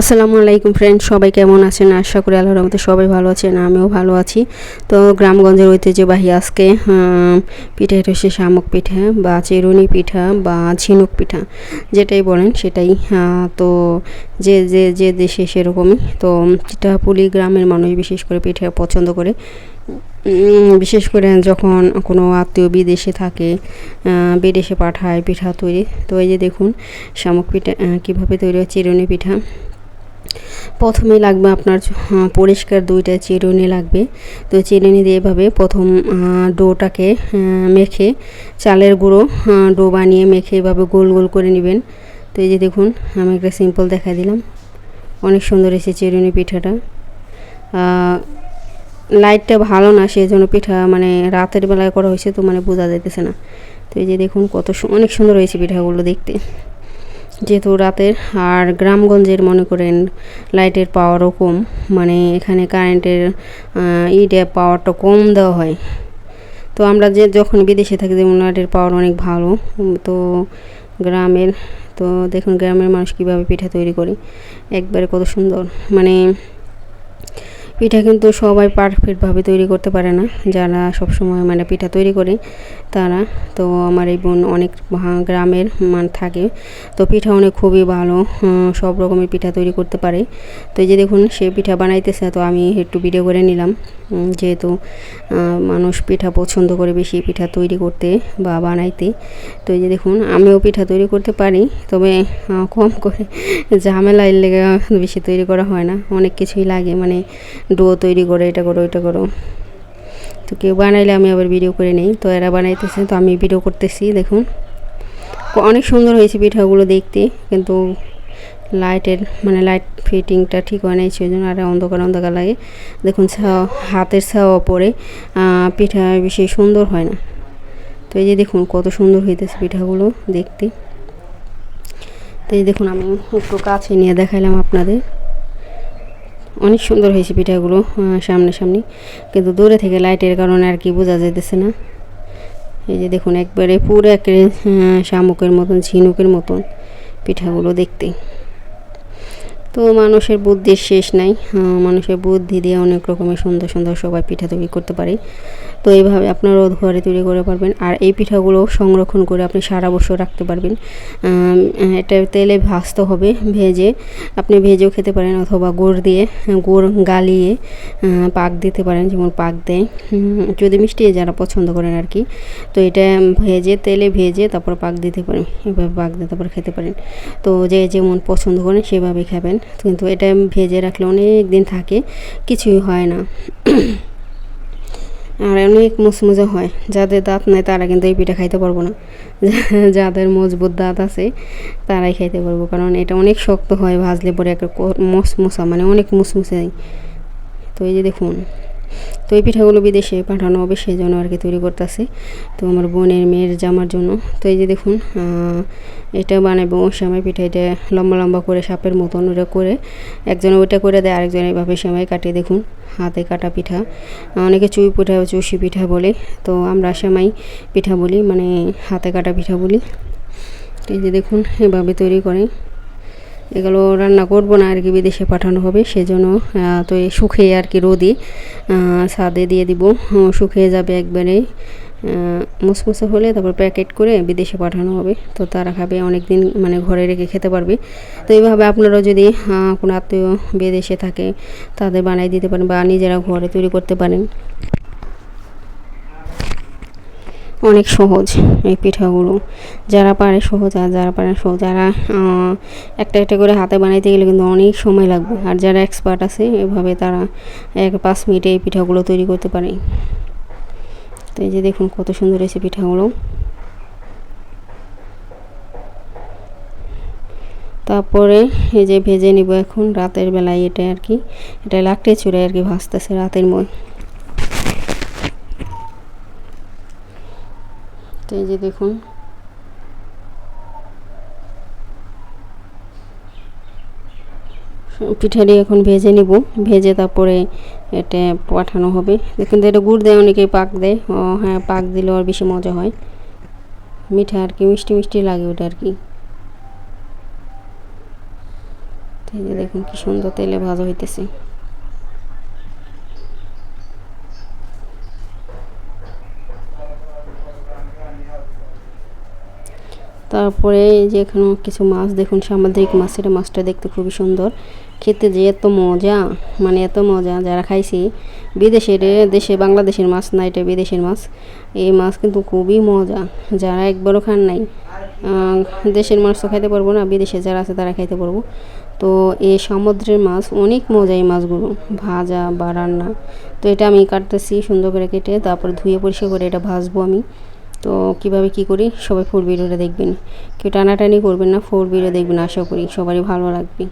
আসসালামু আলাইকুম ফ্রেন্ড সবাই কেমন আছেন? আশা করি আল্লাহর রহমতে সবাই ভালো আছেন, আমিও ভালো আছি। তো গ্রামগঞ্জের ঐতিহ্যবাহী আজকে পিঠা হচ্ছে শামুক পিঠা বা চিরুনি পিঠা বা ঝিনুক পিঠা, যেটাই বলেন সেটাই। তো যে যে যে দেশে সেরকমই, তো পিঠাপুলি গ্রামের মানুষ বিশেষ করে পিঠা পছন্দ করে বিশেষ করে যখন কোনো আত্মীয় বিদেশে থাকে বিদেশে পাঠায় পিঠা তৈরি, তো এই যে দেখুন শামুক পিঠা কীভাবে তৈরি হয়, চিরুনি পিঠা। প্রথমে লাগবে আপনার পরিষ্কার দুইটা চিরুনি লাগবে। তো চিরুনি দিয়ে এভাবে প্রথম ডোটাকে মেখে, চালের গুঁড়ো ডো বানিয়ে মেখে এভাবে গোল গোল করে নেবেন। তো এই যে দেখুন, আমি একটা সিম্পল দেখা দিলাম। অনেক সুন্দর এসেছে চিরুনি পিঠাটা। লাইটটা ভালো না সেই জন্য পিঠা মানে রাতের বেলায় করা হয়েছে, তো মানে বোঝা যাইতেছে না। তো এই যে দেখুন, কত অনেক সুন্দর হয়েছে পিঠাগুলো দেখতে। যেহেতু রাতের, আর গ্রামগঞ্জের মনে করেন লাইটের পাওয়ারও কম মানে এখানে কারেন্টের ইটে পাওয়ারটা কম দেওয়া হয়। তো আমরা যে যখন বিদেশে থাকি, যেমন লাইটের পাওয়ার অনেক ভালো তো গ্রামের, তো দেখুন গ্রামের মানুষ কীভাবে পিঠা তৈরি করে, একবারে কত সুন্দর। মানে পিঠা কিন্তু সবাই পারফেক্টভাবে তৈরি করতে পারে না। যারা সব সময় মানে পিঠা তৈরি করে, তারা। তো আমার এই বোন অনেক গ্রামের মান থাকে। তো পিঠা অনেক খুবই ভালো সব রকমের পিঠা তৈরি করতে পারে। তো যে দেখুন, সে পিঠা বানাইতেছে, তো আমি একটু ভিডিও করে নিলাম। যেহেতু মানুষ পিঠা পছন্দ করে বেশি পিঠা তৈরি করতে বা বানাইতে। তো যে দেখুন, আমিও পিঠা তৈরি করতে পারি, তবে কম করে ঝামেলার লেগে বেশি তৈরি করা হয় না। অনেক কিছুই লাগে মানে ডো তৈরি করে, এটা করো এটা করো। তো কেউ বানাইলে আমি আবার ভিডিও করে নেই, তো এরা বানাইতেছে, তো আমি ভিডিও করতেছি, দেখুন। অনেক সুন্দর হয়েছে পিঠাগুলো দেখতে, কিন্তু লাইটের মানে লাইট ফিটিংটা ঠিক হয় নাই সেই জন্য আর অন্ধকার অন্ধকার লাগে। দেখুন হাতের ছাওয়া পরে পিঠা বেশি সুন্দর হয় না। তো এই যে দেখুন, কত সুন্দর হইতেছে পিঠাগুলো দেখতে। তো এই দেখুন, আমি একটু কাছে নিয়ে দেখাইলাম আপনাদের। অনেক সুন্দর হয়েছে পিঠাগুলো সামনে সামনে। কিন্তু দূরে থেকে লাইটের কারণে আর কি বোঝা যাইতেছে না। এই যে দেখুন, একবারে পুরো এক শামুকের মতন, ঝিনুকের মতন পিঠাগুলো দেখতে। তো মানুষের বুদ্ধির শেষ নাই। মানুষের বুদ্ধি দিয়ে অনেক রকমের সুন্দর সুন্দর সবাই পিঠা তৈরি করতে পারে। তো এইভাবে আপনারাও ঘরে তৈরি করে পারবেন। আর এই পিঠাগুলো সংরক্ষণ করে আপনি সারা বছর রাখতে পারবেন। এটা তেলে ভাজতে হবে, ভেজে। আপনি ভেজেও খেতে পারেন অথবা গুড় দিয়ে, গুড় গালিয়ে পাক দিতে পারেন, যেমন পাক দেয়। যদি মিষ্টি যারা পছন্দ করেন আর কি। তো এটা ভেজে, তেলে ভেজে তারপর পাক দিতে পারেন। এভাবে পাক দিয়ে তারপর খেতে পারেন। তো যে যেমন পছন্দ করেন সেভাবে খাবেন। কিন্তু এটা ভেজে রাখলে অনেক দিন থাকে, কিছুই হয় না। আর অনেক মুচমুচে হয়। যাদের দাঁত নাই তারা কিন্তু এই পিঠা খাইতে পারব না। যাদের মজবুত দাঁত আছে তারাই খাইতে পারব। কারণ এটা অনেক শক্ত হয়, ভাজলে পরে একটা মসমুসা মানে অনেক মুসমুসে তো এই যে দেখুন। তো এই পিঠাগুলো বিদেশে পাঠানো হবে সেই জন্য আর কি তৈরি করতেছে। তো আমার বোনের মেয়ের জামার জন্য। তো এই যে দেখুন এটা বানাবো সেমাই পিঠা। এটা লম্বা লম্বা করে সাপের মতন ওটা করে একজন ওইটা করে দেয়, আরেকজন এইভাবে সেমাই কাটিয়ে দেখুন, হাতে কাটা পিঠা। অনেকে চুই পিঠা চুষি পিঠা বলে। তো আমরা সেমাই পিঠা বলি মানে হাতে কাটা পিঠা বলি। এই যে দেখুন, এভাবে তৈরি করে এগুলো রান্না করব না, আর কি বিদেশে পাঠানো হবে, সেজন্য তো শুকিয়ে আর কি রোদে ছাদে দিয়ে দিব শুকিয়ে যাবে একবারে মুসমুসে হলে তারপর প্যাকেট করে বিদেশে পাঠানো হবে, তো তারা খাবে অনেক দিন মানে ঘরে রেখে খেতে পারবে। তো এইভাবে আপনারাও যদি কোনো আত্মীয় বিদেশে থাকে, তাদের বানিয়ে দিতে পারেন বা নিজেরা ঘরে তৈরি করতে পারেন। অনেক সহজ এই পিঠাগুলো। যারা পারে সহজ, আর যারা পারে সহজ, যারা একটা একটা করে হাতে বানাইতে গেলে কিন্তু অনেক সময় লাগবে। আর যারা এক্সপার্ট আছে, এভাবে তারা এক পাঁচ মিনিটে এই পিঠাগুলো তৈরি করতে পারে। তো এই যে দেখুন কত সুন্দর হয়েছে পিঠাগুলো। তারপরে এই যে ভেজে নিব এখন, রাতের বেলায় এটা আর কি, এটা লাকড়ে চুড়ে আর কি ভাজতেছে রাতের মধ্যে তো এই যে দেখুন। পিঠাটি এখন ভেজে নিব। ভেজে তারপরে এটা পাঠানো হবে। কিন্তু এটা গুড় দেয়, অনেকে পাক দেয়। ও হ্যাঁ পাক দিলে আর বেশি মজা হয়। মিঠা আর কি, মিষ্টি মিষ্টি লাগে ওটা আর কি। দেখুন, কি সুন্দর তেলে ভাজা হইতেছে। তারপরে যে এখানে কিছু মাছ দেখুন, সামুদ্রিক মাছ, এটা মাছটা দেখতে খুবই সুন্দর। খেতে যে এত মজা মানে এত মজা যারা খাইছি বিদেশের দেশে বাংলাদেশের মাছ না, এটা বিদেশের মাছ। এই মাছ কিন্তু খুবই মজা, যারা একবারও খান নাই দেশের মাছ তো খাইতে পারব না, বিদেশে যারা আছে তারা খাইতে পারব। তো এই সমুদ্রের মাছ, অনেক মজা এই মাছগুলো, ভাজা বা রান্না। তো এটা আমি কাটতেছি সুন্দর করে কেটে, তারপরে ধুয়ে পরিষ্কার করে এটা ভাজবো আমি। তো কীভাবে কি করি? সবাই ফোর ভিডিওটা দেখবেন। কেউ টানাটানি করবেন না ফোর ভিডিও দেখবেন, আশা করি সবারই ভালো লাগবে।